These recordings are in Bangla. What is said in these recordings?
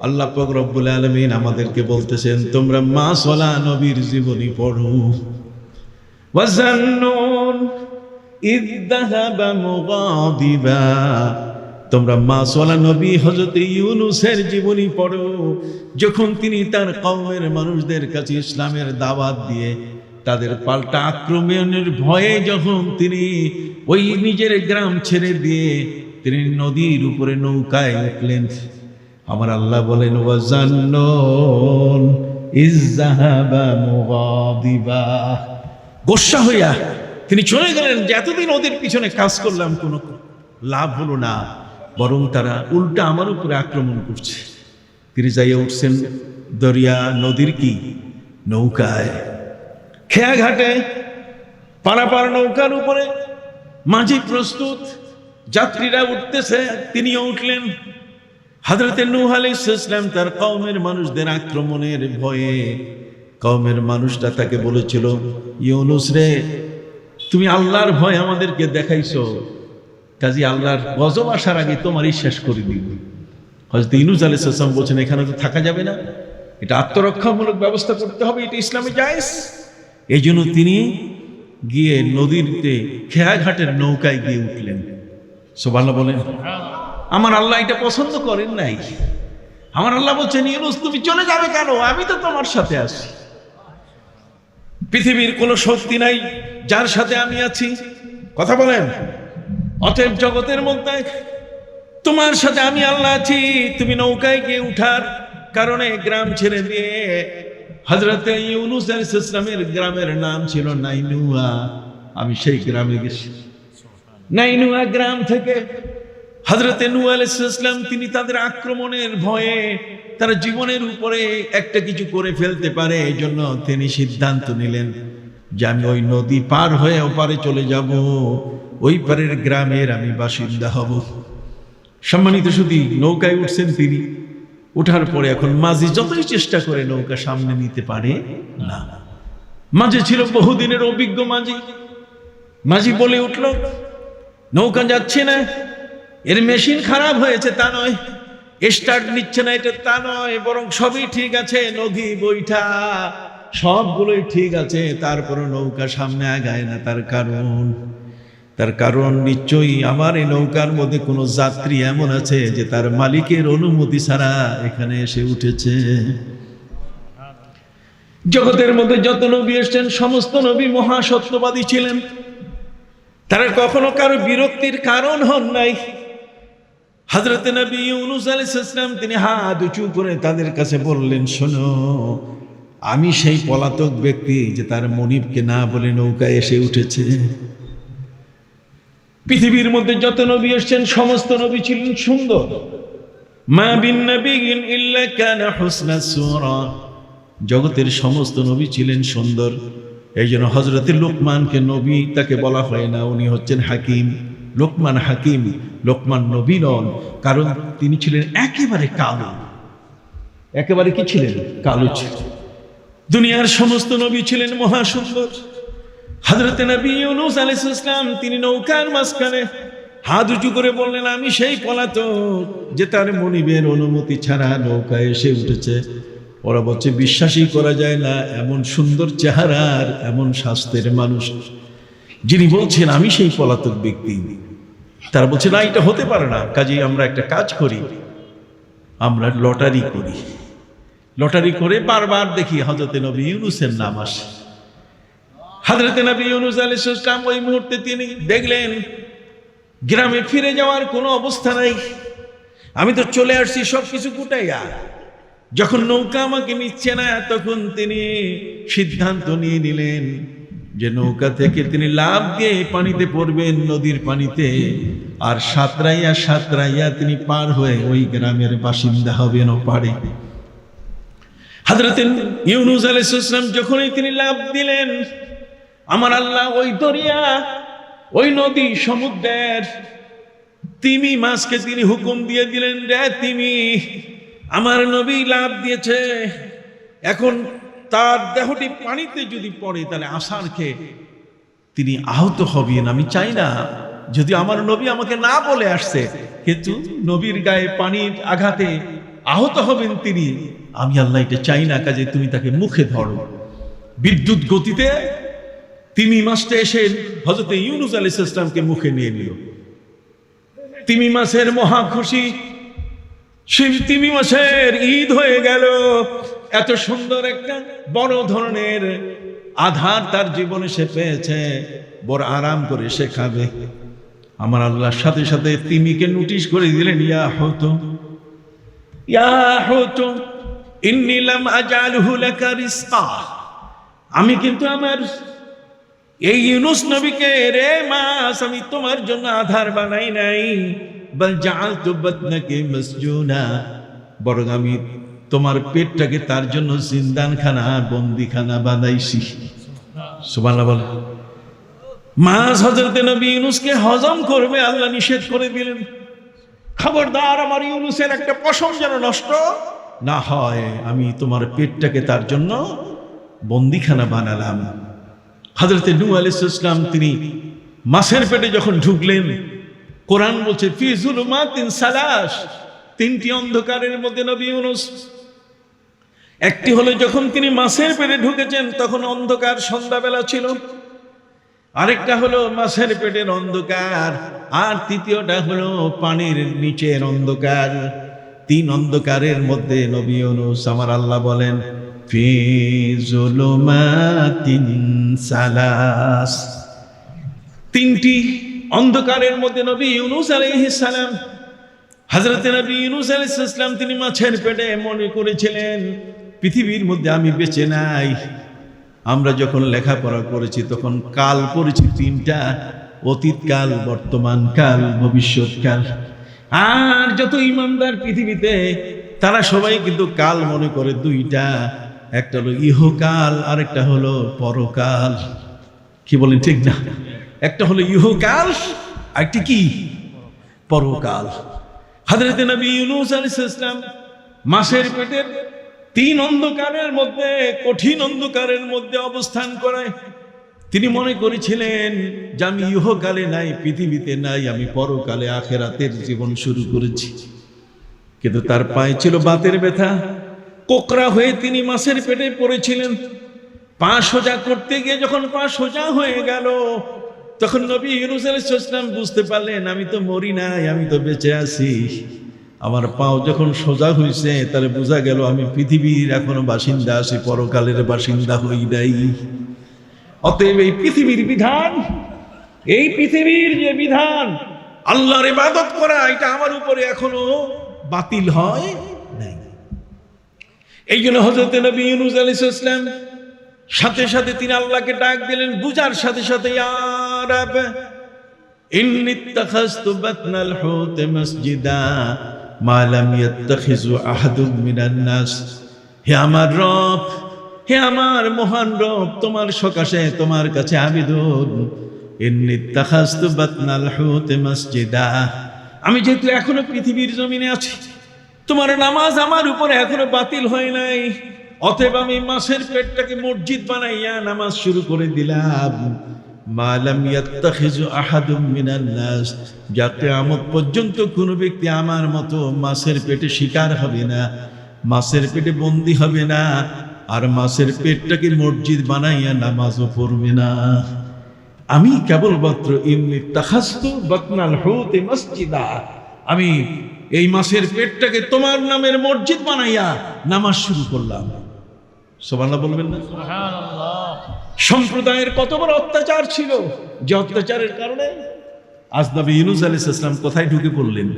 আল্লাহ রব্বুল আলমিন আমাদেরকে বলতেছেন, তোমরা মা সলা নবীর জীবনী পড়ো। ওয়াজান্নুন ইদ যাহাবা মুগাদিবা। তোমরা মা সলা নবী হযরত ইউনুসের জীবনী পড়ো। যখন তিনি তার কওমের মানুষদের কাছে ইসলামের দাওয়াত দিয়ে তাদের পাল্টা আক্রমণের ভয়ে যখন তিনি ওই নিজের গ্রাম ছেড়ে দিয়ে তিনি নদীর উপরে নৌকায় উঠলেন আমার আল্লাহ বলেন গোসা হইয়া তিনি চলে গেলেন যে, এতদিন ওদের পিছনে কাজ করলাম, কোনো লাভ হলো না। বরং তারা উল্টা আমার উপরে আক্রমণ করছে। তিনি যাইয়া উঠছেন দরিয়া নদীর কি? নৌকায়। খেয়া ঘাটে পারাপার নৌকার উপরে মাঝি প্রস্তুত। যাত্রীরা উঠতেছে, তিনিও উঠলেন। হাজরতে নূহ আলাইহিসসালাম তার কওমের মানুষদের আক্রমণের ভয়ে কওমের মানুষটা তাকে বলেছিল, ইউনুস রে, তুমি আল্লাহর ভয় আমাদেরকে দেখাইছো। কাজী আল্লাহর গজব আসার আগে তোমারই শেষ করে দিব হজরত ইউনুস আলাইহিসসালাম বলছেন, এখানে তো থাকা যাবে না। এটা আত্মরক্ষামূলক ব্যবস্থা করতে হবে, এটা ইসলামে জায়েজ। এই জন্য তিনি গিয়ে নদীতে খেয়াঘাটের নৌকায় গিয়ে উঠলেন। সোভাল্লা বলেন আমার আল্লাহ এটা পছন্দ করেন নাই। আমার আল্লাহ বলছেন, ইউনুস, তুমি চলে যাবে কেন? আমি তো তোমার সাথে আছি। পৃথিবীর কোনো শক্তি নাই, যার সাথে আমি আছি। কথা বলেন। অতএব জগতের মধ্যে তোমার সাথে আমি আল্লাহ আছি। তুমি নৌকায় গিয়ে উঠার কারণে গ্রাম ছেড়ে দিয়ে হজরত ইউনুস ইসলামের গ্রামের নাম ছিল নাইনুয়া। আমি সেই গ্রামে গেছি। নাইনুয়া গ্রাম থেকে হজরতে নু আলাইসাল্লাম তিনি তাদের আক্রমণের ভয়ে তারা জীবনের উপরে একটা কিছু করে ফেলতে পারে এই জন্য তিনি সিদ্ধান্ত নিলেন যে আমি ওই নদী পার হয়ে ওপারে চলে যাব। ওই পারের গ্রামের আমি বাসিন্দা হব। সম্মানিত শুধু নৌকায় উঠছেন তিনি। ওঠার পরে এখন মাঝি যতই চেষ্টা করে নৌকা সামনে নিতে পারে না। মাঝে ছিল বহুদিনের অভিজ্ঞ মাঝি। মাঝি বলে উঠল, নৌকা যাচ্ছে না এর মেশিন খারাপ হয়েছে, তা নয়। স্টার্ট নিচ্ছে না, এটা তা নয়, বরং সবই ঠিক আছে, নদী বইটা সবগুলোই ঠিক আছে তারপরে নৌকা সামনে আগায় না তার কারণ। তার কারণ নিশ্চয়ই আমার এই নৌকার মধ্যে কোনো যাত্রী এমন আছে যে তার মালিকের অনুমতি ছাড়া এখানে এসে উঠেছে। জগতের মধ্যে যত নবী এসছেন, সমস্ত নবী মহাসত্যবাদী ছিলেন। তারা কখনো কারও বিরক্তির কারণ হন নাই। হজরত নবী ইউনুস আলাইহিসসালাম তিনি হাত উঁচু করে তাদের কাছে বললেন, শোনো, আমি সেই পলাতক ব্যক্তি যে তার মনিবকে না বলে নৌকায় এসে উঠেছে। পৃথিবীর মধ্যে যত নবী এসছেন, সমস্ত নবী ছিলেন সুন্দর। মা বিন জগতের সমস্ত নবী ছিলেন সুন্দর। এই জন্য হজরতে লোকমানকে নবী তাকে বলা হয় না, উনি হচ্ছেন হাকিম। লোকমান হাকিম, লোকমান নবী নন, কারণ তিনি ছিলেন একেবারে কালো। একেবারে কি ছিলেন? কালো ছিলেন দুনিয়ার সমস্ত নবী ছিলেন মহাসুন্দর। হজরতে নবী ইউনুস আলাইহিস সালাম, তিনি নৌকার মাঝখানে হাত উঁচু করে বললেন, আমি সেই পলাতক যে তার মনিবের অনুমতি ছাড়া নৌকায় এসে উঠেছে। ওরা বলছে, বিশ্বাসই করা যায় না, এমন সুন্দর চেহারার, এমন স্বাস্থ্যের মানুষ। যিনি বলছেন, আমি সেই পলাতক ব্যক্তি। তারা বলছে, না, এটা হতে পারে না। কাজেই আমরা একটা কাজ করি। আমরা লটারি করি। লটারি করে বারবার দেখি হজরতে নবী ইউনুসের নাম আসে। হজরতে নবী ইউনুস আলাইহিস সালাম ওই মুহূর্তে তিনি দেখলেন, গ্রামে ফিরে যাওয়ার কোনো অবস্থা নাই। আমি তো চলে আসছি সব কিছু কুটাইয়া যখন নৌকা আমাকে নিচ্ছে না, তখন তিনি সিদ্ধান্ত নিয়ে নিলেন যে নৌকা থেকে তিনি লাভ দিয়ে পানিতে পড়বেন নদীর পানিতে, আর সাঁতরাইয়া সাঁতরাইয়া তিনি পার হয়ে ওই গ্রামের বাসিন্দা হবেন ও পারে হাজরত ইউনুস আলাইসালাম যখনই তিনি লাভ দিলেন, আমার আল্লাহ ওই দরিয়া, ওই নদী, সমুদ্রের তিমি মাছকে তিনি হুকুম দিয়ে দিলেন, রে তিমি, আমার নবী লাভ দিয়েছে, এখন তার দেহটি পানিতে যদি পড়ে, তাহলে আসার খেয়ে তিনি আহত হবেন। আমি চাই না, যদি আমার নবী আমাকে না বলে আসছে, কিন্তু নবীর গায়ে পানির আঘাতে আহত হবেন তিনি, আমি আল্লাহ এটা চাই না, কাজে তুমি তাকে মুখে ধরো। বিদ্যুৎ গতিতে তিমি মাসটা এসে হজরত ইউনুস আলী ইসলামকে মুখে নিয়ে নিল। তিমি মাসের মহা খুশি সেই তিমি মাসের ঈদ হয়ে গেল। এত সুন্দর একটা বড় ধরনের আধার তার জীবনে সে পেয়েছে। বড় আরাম করে সে খাবে। আমার আল্লাহর সাথে সাথে তিমিকে নোটিশ করে দিলেন, ইয়া হতো ইয়া হতো, ইন্নী লাম আজালহু লাকা রিজকা। আমি কিন্তু আমার এই ইউনুস নবীকে, রে মাস, আমি তোমার জন্য আধার বানাই নাই। বল, জাআলতু বাতনাকে মাসজুনা। বরং আমি তোমার পেটটাকে তার জন্য জিন্দানখানা, বন্দিখানা বানাইছি। সুবহানাল্লাহ বলে মাস হজরতে নবী ইউনুসকে হজম করবে, আল্লাহ নিষেধ করে দিলেন। খবরদার, আমার ইউনুসের একটা পশম যেন নষ্ট না হয়, আমি তোমার পেটটাকে তার জন্য বন্দিখানা বানালাম। হজরতে নু আলাইসালাম তিনি মাছের পেটে যখন ঢুকলেন, কোরআন বলছে ফিজুল তিন সালাস তিনটি অন্ধকারের মধ্যে নবী ইউনুস একটি হলো যখন তিনি মাছের পেটে ঢুকেছেন, তখন অন্ধকার সন্ধ্যাবেলা ছিল। আরেকটা হলো মাছের পেটের অন্ধকার। আর তৃতীয়টা হলো পানির নিচের অন্ধকার। তিন অন্ধকারের মধ্যে নবী অনুস আমার আল্লাহ বলেন সালাস। তিনটি অন্ধকারের মধ্যে নবী ইউনুস সালাম, হযরতে নবী ইউনুস আলাইহিস সালাম, তিনি মাছের পেটে মনে করেছিলেন পৃথিবীর মধ্যে আমি বেঁচে নাই। আমরা যখন লেখাপড়া করেছি, তখন কাল পড়েছি তিনটা অতীতকাল বর্তমান কাল ভবিষ্যৎকাল আর যত ইমানদার পৃথিবীতে, তারা সবাই কিন্তু কাল মনে করে দুইটা। একটা হলো ইহকাল আর একটা হলো পরকাল। কি বলেন ঠিক না? একটা হলো ইহকাল, আরেকটি কি? পরকাল। হাজরত নবী ইউনুস আলাইহিস সালাম মাসের পেটের তিন অন্ধকারের মধ্যে, কঠিন অন্ধকারের মধ্যে অবস্থান করায়। তিনি মনে করেছিলেন, যে আমি ইহকালে নাই, পৃথিবীতে নাই, আমি পরকালে আখেরাতের জীবন শুরু করেছি। কিন্তু তার পায়ে ছিল বাতের ব্যথা। কোকরা হয়ে তিনি মাছের পেটে পড়েছিলেন। পা সোজা করতে গিয়ে যখন পা সোজা হয়ে গেল, তখন নবী আলাইহিস বুঝতে পারলেন, আমি তো মরি নাই, আমি তো বেঁচে আছি। আমার পাও যখন সোজা হয়েছে তাহলে বোঝা গেল আমি পৃথিবীর এখনও বাসিন্দা আছি, পরকালের বাসিন্দা হই নাই। অতএব এই পৃথিবীর বিধান, এই পৃথিবীর যে বিধান, আল্লাহর ইবাদত করা, এটা আমার উপরে এখনও বাতিল হয় নাই। এই জন্য হজরত নবী ইউনুস আলাইহিস সালাম সাথে সাথে তিনি আল্লাহকে ডাক দিলেন, বুঝার সাথে সাথে, ইয়া রাব, ইন্নি বাতনাল হুত মসজিদা। হে আমার হে আমার মহান তোমার সকাশে তোমার কাছে আমি যেহেতু এখনও পৃথিবীর জমিনে আছি, তোমার নামাজ আমার উপরে এখনও বাতিল হয় নাই। অতএব আমি মাসের পেটটাকে মসজিদ বানাইয়া নামাজ শুরু করে দিলাম। মালাম ইয়াত্তাখিজু আহাদুম মিনান নাস। যা কিয়ামত পর্যন্ত কোনো ব্যক্তি আমার মতো মাছের পেটে শিকার হবে না, মাছের পেটে বন্দি হবে না, আর মাছের পেটটাকে মসজিদ বানাইয়া নামাজও পড়বে না। আমি কেবলমাত্র ইমনি তাখাস্তু বাতনাল হুতে মসজিদা। আমি এই মাসের পেটটাকে তোমার নামের মসজিদ বানাইয়া নামাজ শুরু করলাম। সোবাল্লাহ বলবেন না? সম্প্রদায়ের কত বড় অত্যাচার ছিল যে অত্যাচারের কারণে? আজ নবী ইউনুস আলী ইসলাম কোথায় ঢুকে পড়লেন?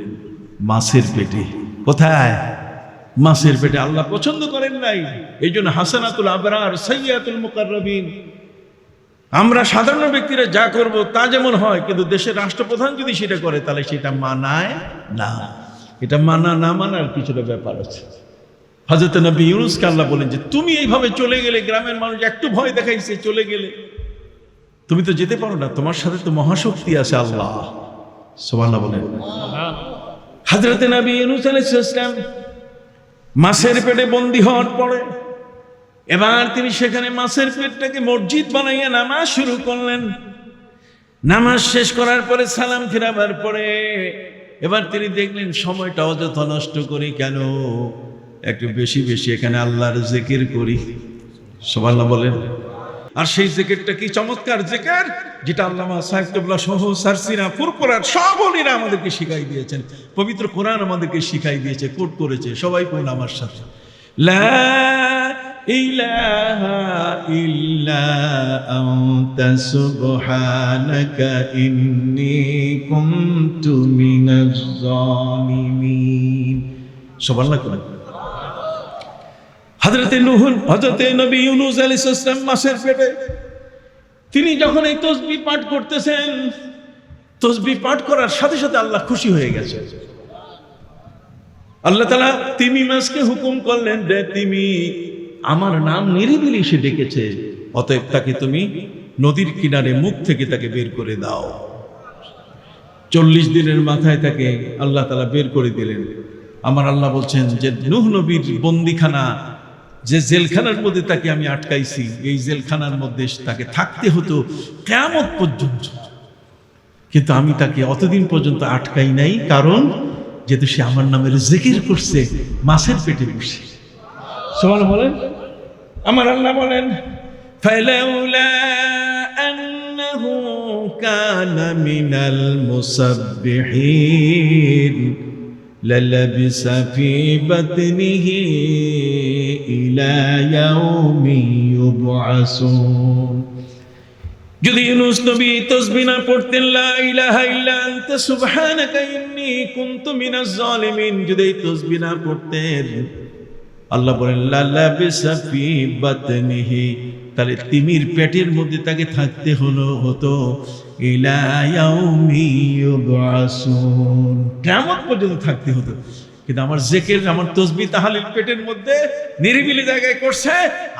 মাছের পেটে। কোথায়? মাছের পেটে আল্লাহ পছন্দ করেন নাই। এই জন্য হাসানাতুল আবরার সৈয়াতুল মুকাররবিন। আমরা সাধারণ ব্যক্তিরা যা করব তা যেমন হয়, কিন্তু দেশের রাষ্ট্রপ্রধান যদি সেটা করে, তাহলে সেটা মানায় না। এটা মানা না মানার কিছুটা ব্যাপার আছে। হজরত নবী ইউনুসকে আল্লাহ বলেন যে তুমি এইভাবে চলে গেলে, গ্রামের মানুষ একটু ভয় দেখাইছে, চলে গেলে। তুমি তো যেতে পারো না, তোমার সাথে তো মহাশক্তি আছে আল্লাহ। সোমাল্লাহ বলেন। হজরত নবী ইউনুস আলাইহিস সালাম মাছের পেটে বন্দী হওয়ার পরে এবার তিনি সেখানে মাছের পেটটাকে মসজিদ বানাইয়া নামাজ শুরু করলেন। নামাজ শেষ করার পরে সালাম ফিরাবার পরে এবার তিনি দেখলেন সময়টা অযথা নষ্ট করি কেন? একটু বেশি বেশি এখানে আল্লাহর জেকির করি। সবাল্লা বলেন। আর সেই জেকেরটা কি চমৎকার জেকের? যেটা আল্লামা সাহেবুল্লাহ সহ সারসিনা ফুরপুরার সব অলিরা আমাদেরকে শিখাই দিয়েছেন। পবিত্র কোরআন আমাদেরকে শিখাই দিয়েছে, কোট করেছে, সবাই কোন আমার সাথে। লা ইলাহা ইল্লা আনতা সুবহানাকা ইন্নী কুনতু মিনাজ জালিমিন সুবহানাল্লাহ কোরআন হজরতে নুহুল হজরতে নবী ইউনুস আলাইহিস সালাম মাসের পেটে, তিনি যখন এই তসবি পাঠ করতেছেন, তসবি পাঠ করার সাথে সাথে আল্লাহ খুশি হয়ে গেছে। আল্লাহ তালা তিমি মাসকে হুকুম করলেন, রে তিমি, আমার নাম নিরিবিলি সে ডেকেছে, অতএব তাকে তুমি নদীর কিনারে মুখ থেকে তাকে বের করে দাও। চল্লিশ দিনের মাথায় তাকে আল্লাহ তালা বের করে দিলেন। আমার আল্লাহ বলছেন যে, নুহ নবীর বন্দিখানা যে জেলখানার মধ্যে তাকে আমি আটকাইছি এই জেলখানার মধ্যে তাকে থাকতে হতো কেমন পর্যন্ত কিন্তু আমি তাকে অতদিন পর্যন্ত আটকাই নাই কারণ যেহেতু সে আমার নামের জেকির করছে মাছের পেটে বসে সমান বলেন আমার আল্লাহ বলেন فلولا أنه كان من المسبحين للبس في بطنه إلى يوم يبعثون যদি ইউনুস নবী তসবি না পড়তেন লা ইলাহা ইল্লা আনতা সুবহানাকা ইন্নী কুনতু মিনাজ জালিমিন যদি এই তসবি না পড়তেন আল্লাহ বলেন লা লাবিসা ফি বাতনিহি তাহলে তিমির পেটের মধ্যে তাকে থাকতে হলো হতো ইয়াউমি পর্যন্ত থাকতে হতো। কিন্তু আমার আমার তসবি পেটের মধ্যে নিরিবিলি জায়গায় করছে।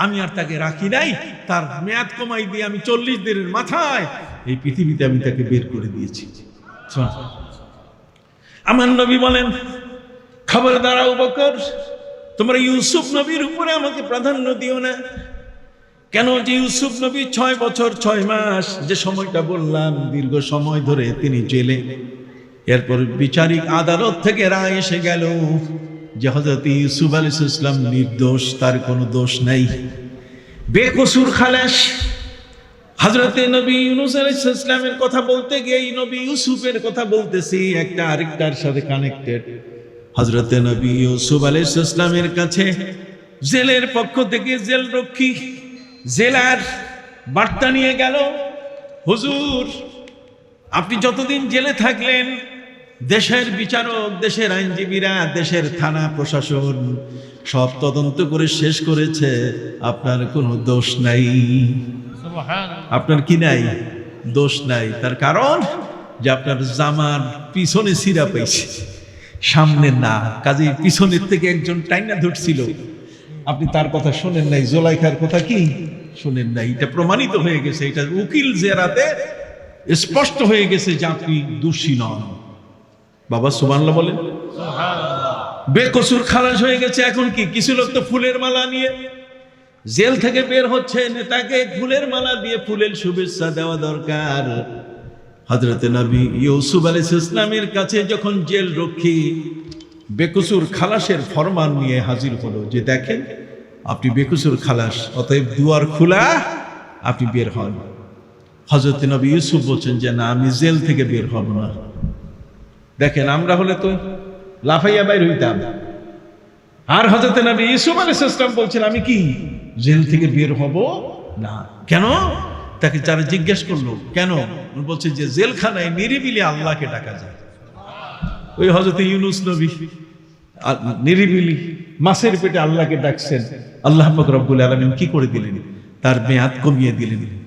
আমি আর তাকে রাখি নাই। তার মেয়াদ কমাই দিয়ে আমি চল্লিশ দিনের মাথায় এই পৃথিবীতে আমি তাকে বের করে দিয়েছি। আমার নবী বলেন খবর দাঁড়াও বকর, তোমরা ইউসুফ নবীর উপরে আমাকে প্রাধান্য দিও না। কেন যে ইউসুফ নবী ছয় বছর, ছয় মাস যে সময়টা বললাম, দীর্ঘ সময় ধরে তিনি জেলে। এরপর বিচারিক আদালত থেকে রায় এসে গেল যে হজরত ইউসুফ আলী ইসলাম নির্দোষ, তার কোনো দোষ নাই। বেকসুর খালাস। হজরতে নবী ইউনুস ইসলামের কথা বলতে গিয়ে নবী ইউসুফের কথা বলতেছি, একটা আরেকটার সাথে কানেক্টেড হজরতে নবী ইউসুফ আলাইহিস ইসলামের কাছে জেলের পক্ষ থেকে জেল রক্ষী। জেলার বার্তা নিয়ে গেল হুজুর আপনি যতদিন জেলে থাকলেন দেশের বিচারক দেশের আইনজীবীরা দেশের থানা প্রশাসন সব তদন্ত করে শেষ করেছে আপনার কোনো দোষ নাই। আপনার কি নাই? দোষ নাই। তার কারণ যে আপনার জামার পিছনে সিরা পেয়েছে। সামনে না। কাজে পিছনের থেকে একজন টাইনা ধরছিল। আপনি তার কথা শোনেন নাই জোলাইখার কথা কি? শোনেন নাই এটা প্রমাণিত হয়ে গেছে এটা উকিল জেরাতে স্পষ্ট হয়ে গেছে যে আপনি দোষী নন। বাবা সুমানলা বলেন। বেকসুর খালাস হয়ে গেছে এখন কি? কিছু লোক তো ফুলের মালা নিয়ে জেল থেকে বের হচ্ছে নেতাকে ফুলের মালা দিয়ে ফুলের শুভেচ্ছা দেওয়া দরকার। হজরত নবী ইউসুফ আলী ইসলামের কাছে যখন জেল রক্ষী বেকসুর খালাসের ফরমান নিয়ে হাজির হলো যে দেখেন, আপনি বেকসুর খালাস, অতএব দুয়ার খোলা, আপনি বের হন। হজরত নবী ইউসুফ বলছেন যে, না, আমি জেল থেকে বের হব না। দেখেন, আমরা হলে তো লাফাইয়া বাইর হইতাম। আর হজরত নবী ইউসুফ আলাইহিস সালাম বলছেন, আমি কি জেল থেকে বের হব না? কেন? তাকে যারা জিজ্ঞেস করল, কেন? বলছে যে, জেলখানায় নিরিবিলি আল্লাহকে ডাকা যায়। ওই হজরত ইউনুস নবী নিরিবিলি মাছের পেটে আল্লাহকে ডাকছেন। আল্লাহ রব্বুল আলমিন কি করে দিলেন? তার মেয়াদ কমিয়ে দিলেন।